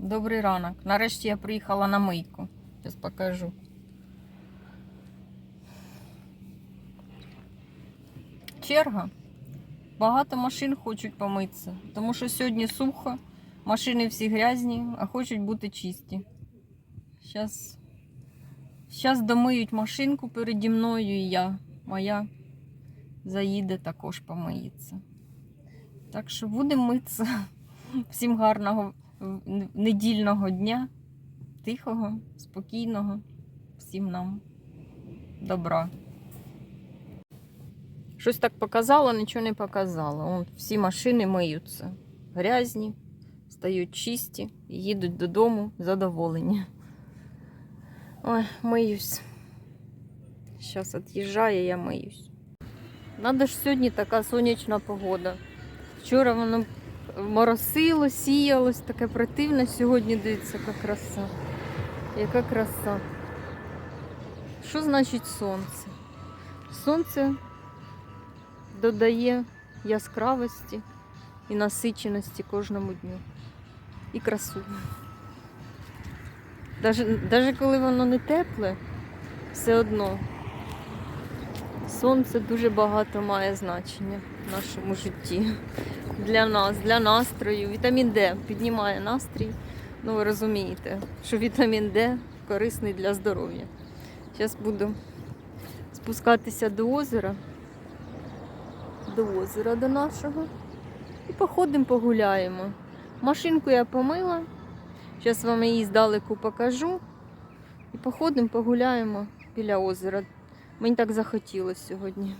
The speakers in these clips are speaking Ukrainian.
Добрий ранок. Нарешті я приїхала на мийку. Зараз покажу. Черга. Багато машин хочуть помитися, тому що сьогодні сухо, машини всі грязні, а хочуть бути чисті. Зараз, зараз домиють машинку переді мною і я. Моя заїде також помиється. Так що будемо митися. Всім гарного недільного дня, тихого, спокійного, всім нам добра. Щось так показало, нічого не показало. Вон, всі машини миються. Грязні, стають чисті і їдуть додому задоволені. Ой, миюсь. Зараз від'їжджає, я миюсь. Надо ж сьогодні така сонячна погода. Вчора воно моросило, сіялось, таке противне. Сьогодні дивіться, яка краса. Яка краса. Що значить сонце? Сонце додає яскравості і насиченості кожному дню. І красу. Даже коли воно не тепле, все одно сонце дуже багато має значення в нашому житті для нас, для настрою. Вітамін Д піднімає настрій. Ну, ви розумієте, що вітамін Д корисний для здоров'я. Зараз буду спускатися до озера, до озера до нашого. І походимо, погуляємо. Машинку я помила. Зараз вам її здалеку покажу. І походимо, погуляємо біля озера. Мені так захотілося сьогодні.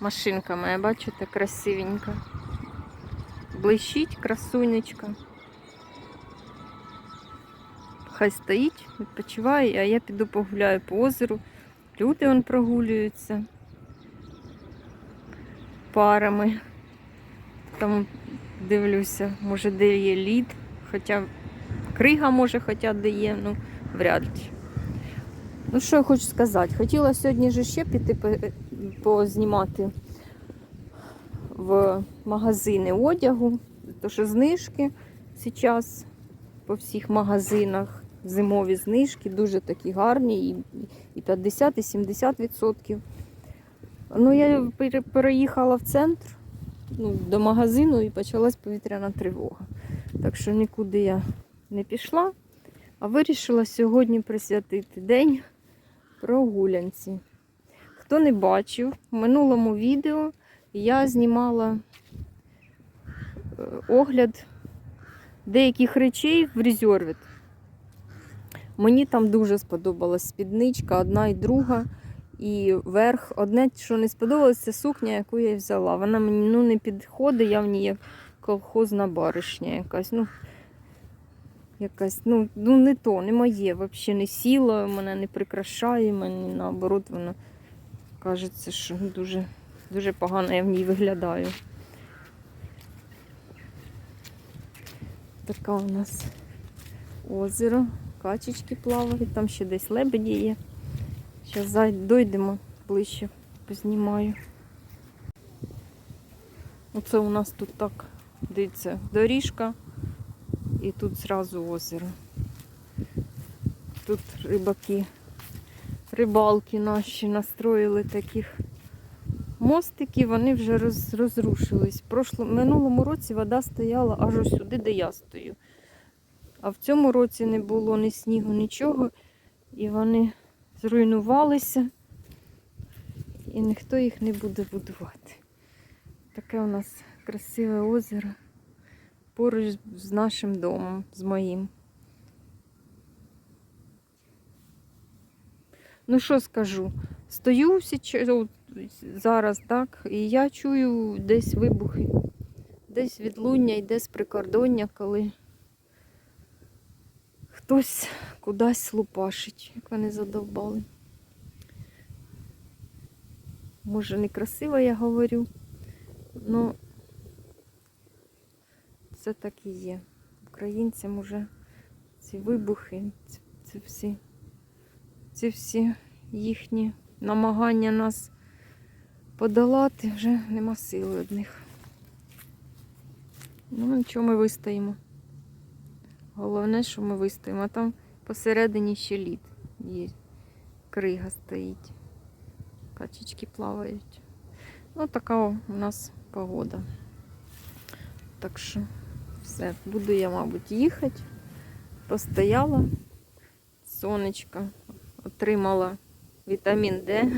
Машинка моя, бачите, красивенька. Блищить красунечка. Хай стоїть, відпочиває, а я піду погуляю по озеру. Люди вон прогулюються парами. Там дивлюся, може, де є лід, хоча крига, може, хоча де є, ну, вряд ли. Ну, що я хочу сказати? Хотіла сьогодні же ще піти познімати в магазини одягу, тому що знижки зараз по всіх магазинах. Зимові знижки дуже такі гарні, і, і 50, і 70 відсотків. Ну, я переїхала в центр ну, до магазину і почалась повітряна тривога. Так що нікуди я не пішла, а вирішила сьогодні присвятити день прогулянці. Хто не бачив, в минулому відео я знімала е, огляд деяких речей в резерві. Мені там дуже сподобалась спідничка, одна і друга. І верх. Одне, що не сподобалось, це сукня, яку я взяла. Вона мені ну, не підходить, я в ній як колхозна баришня якась. Ну, якась, ну, ну не то, не моє, взагалі не сіло, мене не прикрашає, мені наоборот, воно кажеться, що дуже, дуже погано я в ній виглядаю. Така у нас озеро, качечки плавають, там ще десь лебеді є. Зараз дойдемо ближче, познімаю. Оце у нас тут так, дивіться, доріжка і тут зразу озеро. Тут рибаки, рибалки наші настроїли таких мостиків, вони вже роз, розрушились. В минулому році вода стояла аж ось сюди, де я стою. А в цьому році не було ні снігу, нічого. І вони зруйнувалися, і ніхто їх не буде будувати. Таке у нас красиве озеро поруч з нашим домом, з моїм. Ну що скажу? Стою зараз, так, і я чую десь вибухи, десь відлуння йде з прикордоння, коли хтось кудись лупашить, як вони задовбали. Може, некрасиво я говорю, але це так і є. Українцям уже ці вибухи, ці, ці всі ці всі їхні намагання нас подолати, вже нема сили одних. Ну, нічого ми вистоїмо. Головне, що ми вистоїмо. А там посередині ще лід є. Крига стоїть. Качечки плавають. Ну, така у нас погода. Так що все, буду я, мабуть, їхати. Постояла. Сонечко. Отримала вітамін Д.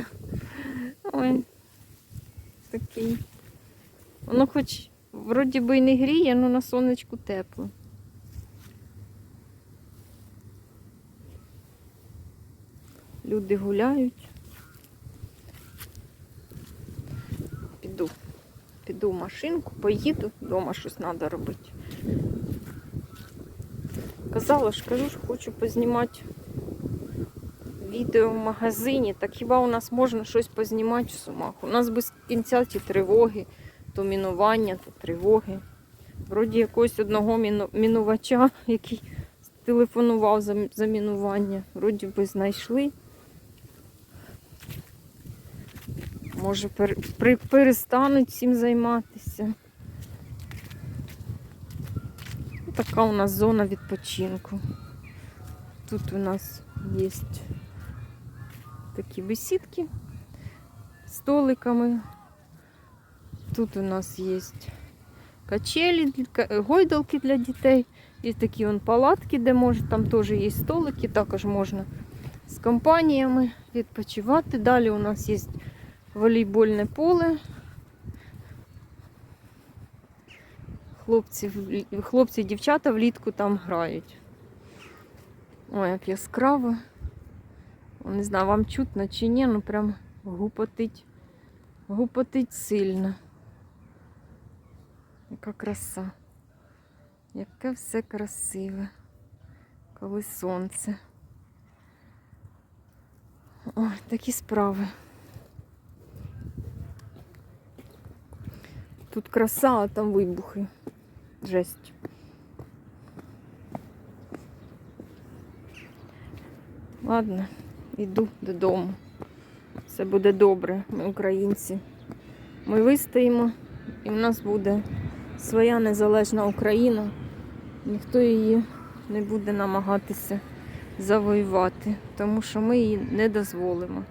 Ой, такий. Воно хоч вроді би і не гріє, але на сонечку тепло. Люди гуляють. Піду. Піду в машинку, поїду, вдома щось треба робити. Казала ж, кажу, що хочу познімати відео в магазині. Так хіба у нас можна щось познімати в сумах? У нас без кінця ті тривоги, то мінування, то тривоги. Вроді якогось одного міну- мінувача, який телефонував за, за мінування. Вроді би знайшли. Може, пер, при, перестануть цим займатися. Така у нас зона відпочинку. Тут у нас є такі бесідки з столиками. Тут у нас є качелі, гойдалки для дітей. Є такі вон палатки, де може, там теж є столики, також можна з компаніями відпочивати. Далі у нас є волейбольне поле. Хлопці, хлопці дівчата влітку там грають. Ой, як яскраво. О, Не знаю, вам чутно чи ні, ну прям гупотить. Гупотить сильно. Яка краса. Яке все красиве. Коли сонце. Ой, такі справи. Тут краса, а там вибухи. Жесть. Ладно, йду додому. Все буде добре, ми українці. Ми вистоїмо, і в нас буде своя незалежна Україна. Ніхто її не буде намагатися завоювати, тому що ми її не дозволимо.